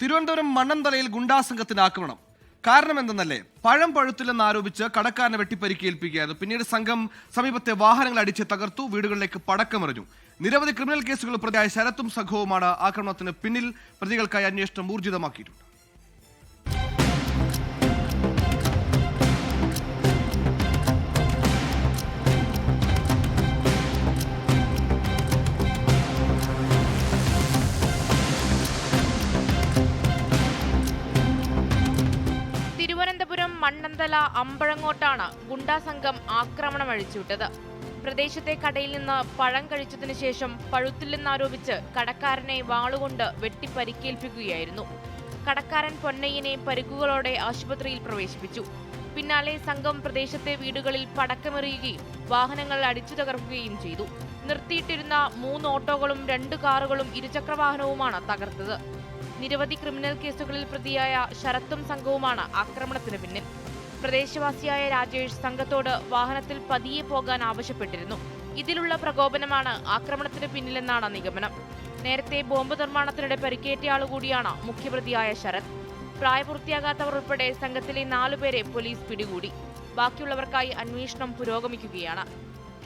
തിരുവനന്തപുരം മണ്ണന്തലയിൽ ഗുണ്ടാസംഘത്തിന് ആക്രമണം കാരണം എന്തെന്നല്ലേ പഴം പഴുത്തില്ലെന്ന് ആരോപിച്ച് കടക്കാരനെ വെട്ടിപ്പരിക്കേൽപ്പിക്കുകയായിരുന്നു. പിന്നീട് സംഘം സമീപത്തെ വാഹനങ്ങൾ അടിച്ച് തകർത്തു വീടുകളിലേക്ക് പടക്കമെറിഞ്ഞു. നിരവധി ക്രിമിനൽ കേസുകൾ പ്രതിയായ ശരത്തും സംഘവുമാണ് ആക്രമണത്തിന് പിന്നിൽ പ്രതികൾക്കായി അന്വേഷണം ഊർജിതമാക്കിയിട്ടുണ്ട്. മണ്ണന്തല അമ്പഴങ്ങോട്ടാണ് ഗുണ്ടാ സംഘം ആക്രമണം അഴിച്ചുവിട്ടത് പ്രദേശത്തെ കടയിൽ നിന്ന് പഴം കഴിച്ചതിനു ശേഷം പഴുത്തില്ലെന്നാരോപിച്ച് കടക്കാരനെ വാളുകൊണ്ട് വെട്ടിപ്പരിക്കേൽപ്പിക്കുകയായിരുന്നു. കടക്കാരൻ പൊന്നയ്യനെ പരിക്കുകളോടെ ആശുപത്രിയിൽ പ്രവേശിപ്പിച്ചു. പിന്നാലെ സംഘം പ്രദേശത്തെ വീടുകളിൽ പടക്കമെറിയുകയും വാഹനങ്ങൾ അടിച്ചു തകർക്കുകയും ചെയ്തു. നിർത്തിയിട്ടിരുന്ന മൂന്ന് ഓട്ടോകളും രണ്ട് കാറുകളും ഇരുചക്രവാഹനവുമാണ് തകർത്തത്. നിരവധി ക്രിമിനൽ കേസുകളിൽ പ്രതിയായ ശരത്തും സംഘവുമാണ് ആക്രമണത്തിന് പിന്നിൽ. പ്രദേശവാസിയായ രാജേഷ് സംഘത്തോട് വാഹനത്തിൽ പതിയെ പോകാൻ ആവശ്യപ്പെട്ടിരുന്നു. ഇതിലുള്ള പ്രകോപനമാണ് ആക്രമണത്തിന് പിന്നിലെന്നാണ് നിഗമനം. നേരത്തെ ബോംബ് നിർമ്മാണത്തിനിടെ പരിക്കേറ്റയാൾ കൂടിയാണ് മുഖ്യപ്രതിയായ ശരത്. പ്രായപൂർത്തിയാകാത്തവർ ഉൾപ്പെടെ സംഘത്തിലെ നാലുപേരെ പോലീസ് പിടികൂടി. ബാക്കിയുള്ളവർക്കായി അന്വേഷണം പുരോഗമിക്കുകയാണ്.